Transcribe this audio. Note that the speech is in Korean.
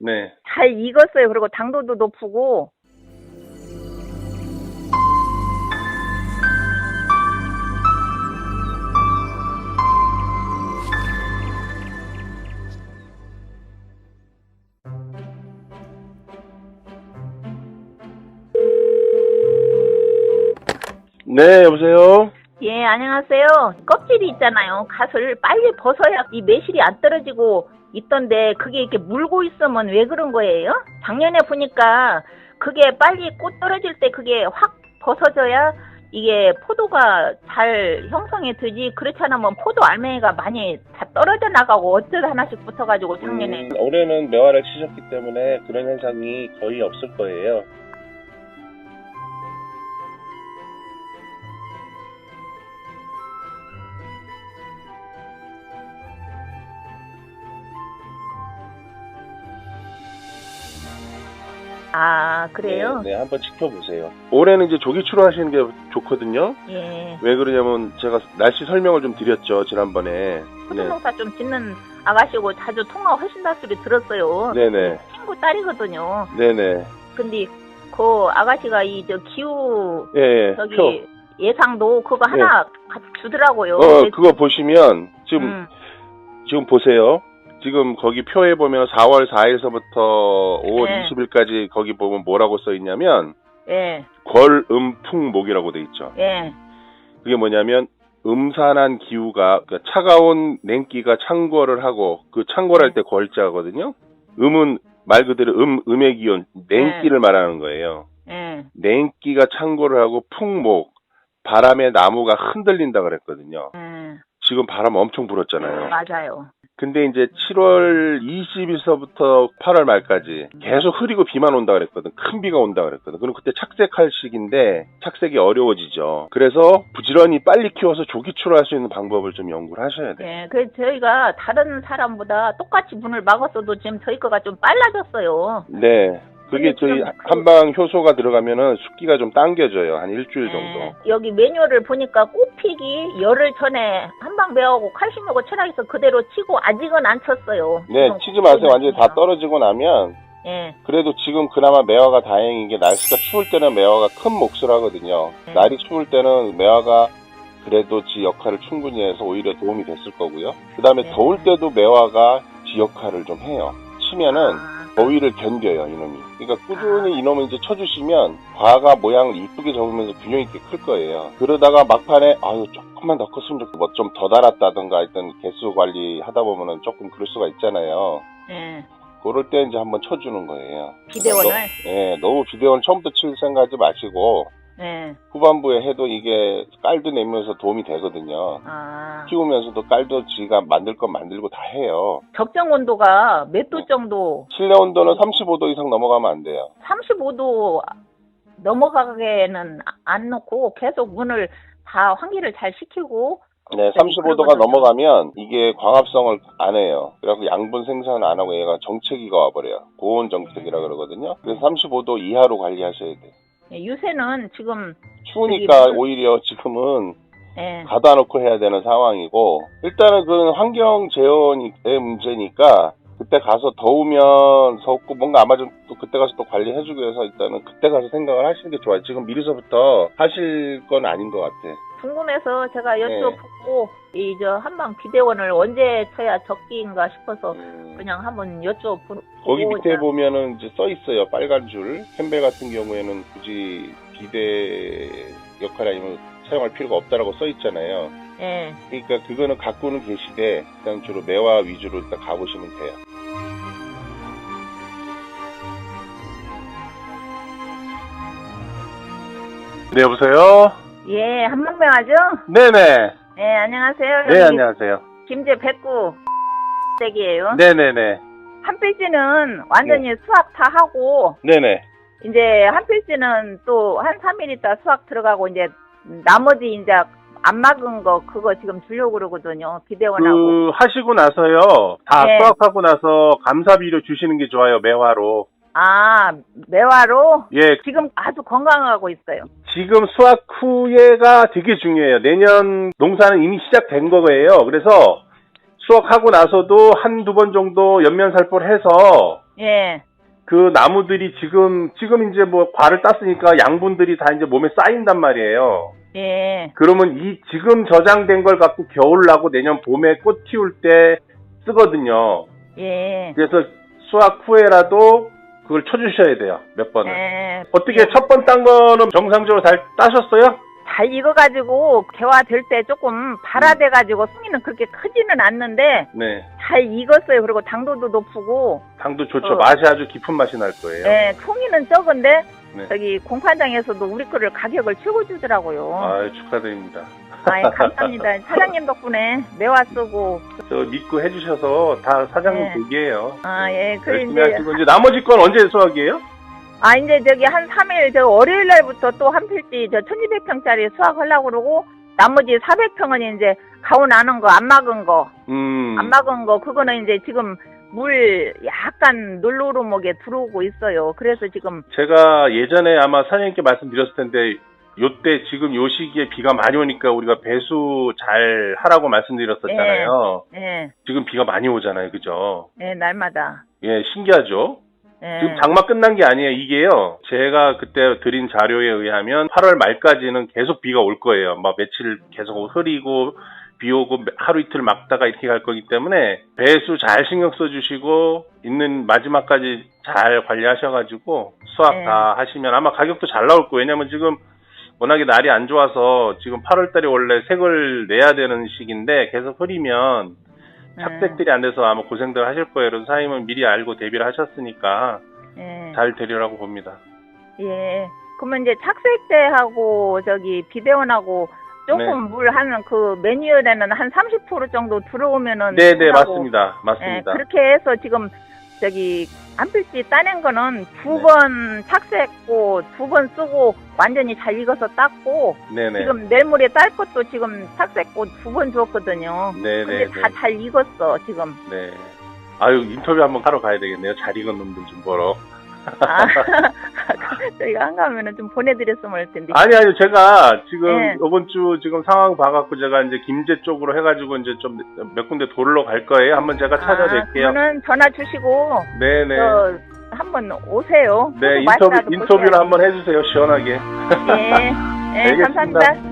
네. 잘 익었어요. 그리고 당도도 높고 네, 여보세요? 예, 안녕하세요. 껍질이 있잖아요. 갓을 빨리 벗어야 이 매실이 안 떨어지고 있던데 그게 이렇게 물고 있으면 왜 그런 거예요? 작년에 보니까 그게 빨리 꽃 떨어질 때 그게 확 벗어져야 이게 포도가 잘 형성이 되지 그렇지 않으면 포도 알맹이가 많이 다 떨어져 나가고 어쩌다 하나씩 붙어가지고 작년에 음, 올해는 매화를 치셨기 때문에 그런 현상이 거의 없을 거예요. 아 그래요? 네, 네, 한번 지켜보세요. 올해는 이제 조기추로 하시는 게 좋거든요. 예. 왜 그러냐면 제가 날씨 설명을 좀 드렸죠, 지난번에. 네. 포도농사 좀 짓는 아가씨고 자주 통화 하신다 소리 들었어요. 네네. 친구 딸이거든요. 네네. 근데 그 아가씨가 이 저 기후 예, 예. 저기 표. 예상도 그거 하나 같이 주더라고요. 어, 그래서- 그거 보시면, 지금, 음, 지금 보세요. 지금 거기 표에 보면 4월 4일서부터 5월 네. 20일까지 거기 보면 뭐라고 써 있냐면, 예, 걸음풍목이라고 돼 있죠. 예, 그게 뭐냐면 음산한 기후가 그러니까 차가운 냉기가 창궐을 하고 그 창궐할 때 걸자거든요. 음은 말 그대로 음 음의 기온 냉기를 말하는 거예요. 예, 냉기가 창궐을 하고 풍목 바람에 나무가 흔들린다 그랬거든요. 예, 지금 바람 엄청 불었잖아요. 맞아요. 근데 이제 7월 20일서부터 8월 말까지 계속 흐리고 비만 온다 그랬거든. 큰 비가 온다 그랬거든. 그럼 그때 착색할 시기인데 착색이 어려워지죠. 그래서 부지런히 빨리 키워서 조기출을 할수 있는 방법을 좀 연구를 하셔야 돼요. 예, 그래서 저희가 다른 사람보다 똑같이 문을 막았어도 지금 저희 거가 좀 빨라졌어요. 네. 그게 저희 그- 한방 효소가 들어가면은 습기가 좀 당겨져요. 한 일주일 정도. 예, 여기 매뉴얼을 보니까 꽃피기 열흘 전에 한방 배하고 칼슘하고 철학에서 그대로 치고 아직은 안 쳤어요. 네, 지금 치지 마세요. 완전히 다. 떨어지고 나면 예, 그래도 지금 그나마 매화가 다행인 게 날씨가 추울 때는 매화가 큰 몫을 하거든요. 네. 날이 추울 때는 매화가 그래도 지 역할을 충분히 해서 오히려 도움이 됐을 거고요. 그 다음에 네. 더울 때도 매화가 지 역할을 좀 해요. 치면은 아, 더위를 견뎌요, 이놈이. 그러니까 꾸준히 이놈을 이제 쳐주시면 과가 모양을 이쁘게 접으면서 균형 있게 클 거예요. 그러다가 막판에 아유 조금만 더 컸으면 좋겠고 뭐 좀 더 달았다든가 하여튼 개수 관리 하다 보면은 조금 그럴 수가 있잖아요. 예, 그럴 때 이제 한번 쳐주는 거예요. 비대원을. 예, 너무 비대원 처음부터 칠 생각하지 마시고 예, 후반부에 해도 이게 깔도 내면서 도움이 되거든요. 아, 키우면서도 깔도 지가 만들 건 만들고 다 해요. 적정 온도가 몇 도 정도? 실내 온도는 35도 이상 넘어가면 안 돼요. 35도 넘어가게는 안 놓고 계속 문을 다 환기를 잘 시키고 네, 35도가 그러거든요. 넘어가면 이게 광합성을 안 해요. 그래갖고 양분 생산을 안 하고 얘가 정체기가 와버려요. 고온 정체기라 그러거든요. 그래서 35도 이하로 관리하셔야 돼요. 예, 요새는 지금 추우니까 저기 물- 오히려 지금은 예, 가다 놓고 해야 되는 상황이고 일단은 그건 환경 재현의 문제니까 그때 가서 더우면 덥고 뭔가 아마 좀 또 그때 가서 또 관리해주기 위해서 일단은 그때 가서 생각을 하시는 게 좋아요. 지금 미리서부터 하실 건 아닌 것 같아. 궁금해서 제가 네. 여쭤보고 이 저 한방 비대원을 언제 쳐야 적기인가 싶어서 음. 그냥 한번 여쭤보고 거기 밑에 그냥- 보면은 이제 써 있어요. 빨간 줄. 캠벨 같은 경우에는 굳이 비대 역할 아니면 사용할 필요가 없다라고 써 있잖아요. 예, 그러니까 그거는 갖고는 계시되 그냥 주로 매화 위주로 일단 가보시면 돼요. 네, 여보세요? 예, 한방명하죠? 네네. 예, 안녕하세요. 네, 여기 안녕하세요. 김제 백구 댁이에요. 네네네. 한 필지는 완전히 수확 다 하고 네네. 이제 한 필지는 또 한 3일 있다 수확 들어가고 이제 나머지 이제 안 막은 거 그거 지금 주려고 그러거든요. 비대원하고. 그, 하시고 나서요. 다 네. 수확하고 나서 감사비료 주시는 게 좋아요, 매화로. 아, 매화로 예, 지금 아주 건강하고 있어요. 지금 수확 후에가 되게 중요해요. 내년 농사는 이미 시작된 거예요. 그래서 수확하고 나서도 한두 번 정도 연면살포를 해서 예, 그 나무들이 지금 지금 이제 뭐 과를 땄으니까 양분들이 다 이제 몸에 쌓인단 말이에요. 예, 그러면 이 지금 저장된 걸 갖고 겨울 나고 내년 봄에 꽃 피울 때 쓰거든요. 예. 그래서 수확 후에라도 그걸 쳐주셔야 돼요. 몇 번을. 예. 어떻게 첫 번 딴 거는 정상적으로 잘 따셨어요? 잘 익어가지고 개화될 때 조금 발화돼가지고 송이는 그렇게 크지는 않는데 네. 잘 익었어요. 그리고 당도도 높고, 당도 좋죠. 어. 맛이 아주 깊은 맛이 날 거예요. 예, 송이는 적은데 네. 저기 공판장에서도 우리 거를 가격을 최고 주더라고요. 아유, 축하드립니다. 아, 예, 감사합니다. 사장님 덕분에 매화 쓰고, 저 믿고 해주셔서 다 사장님 네. 덕이에요. 아, 예, 그 열심히 이제 하시고 이제 나머지 건 언제 수확이에요? 아, 이제 저기 한 3일, 저 월요일 날부터 또 한 필지 저 1200평짜리 수확하려고 그러고, 나머지 400평은 이제 가온 안은 거, 안 막은 거, 음. 안 막은 거, 그거는 이제 지금 물 약간 놀로르목에 들어오고 있어요. 그래서 지금, 제가 예전에 아마 사장님께 말씀드렸을 텐데 요때 지금 요 시기에 비가 많이 오니까 우리가 배수 잘 하라고 말씀드렸었잖아요. 예, 지금 비가 많이 오잖아요. 그죠? 예, 날마다. 예, 신기하죠? 예. 지금 장마 끝난 게 아니에요. 이게요. 제가 그때 드린 자료에 의하면 8월 말까지는 계속 비가 올 거예요. 막 며칠 계속 흐리고 비 오고 하루 이틀 막다가 이렇게 갈 거기 때문에 배수 잘 신경 써주시고 있는 마지막까지 잘 관리하셔가지고 수확 네. 다 하시면 아마 가격도 잘 나올 거예요. 왜냐면 지금 워낙에 날이 안 좋아서 지금 8월 달에 원래 색을 내야 되는 시기인데 계속 흐리면 네. 착색들이 안 돼서 아마 고생들 하실 거예요. 그래서 사장님은 미리 알고 대비를 하셨으니까 예. 잘 되리라고 봅니다. 예. 그러면 이제 착색 때하고 저기 비대원하고 조금 네. 물 하는 그 매뉴얼에는 한 30% 정도 들어오면은 네네 하고, 맞습니다. 예, 맞습니다. 그렇게 해서 지금 저기 한 필지 따낸 거는 두 네. 번 착색고 두 번 쓰고 완전히 잘 익어서 땄고 네네. 지금 내일모레 딸 것도 지금 착색고 두 번 줬거든요. 근데 네네네. 다잘 익었어 지금. 네. 아유 인터뷰 한번 하러 가야 되겠네요. 잘 익은 놈들 좀 보러. 아, 저희가 한 가면은 좀 보내드렸으면 할 텐데. 아니 아니 제가 지금 네. 이번 주 지금 상황 봐갖고 제가 이제 김제 쪽으로 해가지고 이제 좀 몇 군데 돌러 갈 거예요. 한번 제가 찾아뵐게요. 그러면 전화 주시고 네네. 저 한번 오세요. 네 인터뷰 인터뷰를. 한번 해주세요. 시원하게. 예, 예, 알겠습니다. 감사합니다.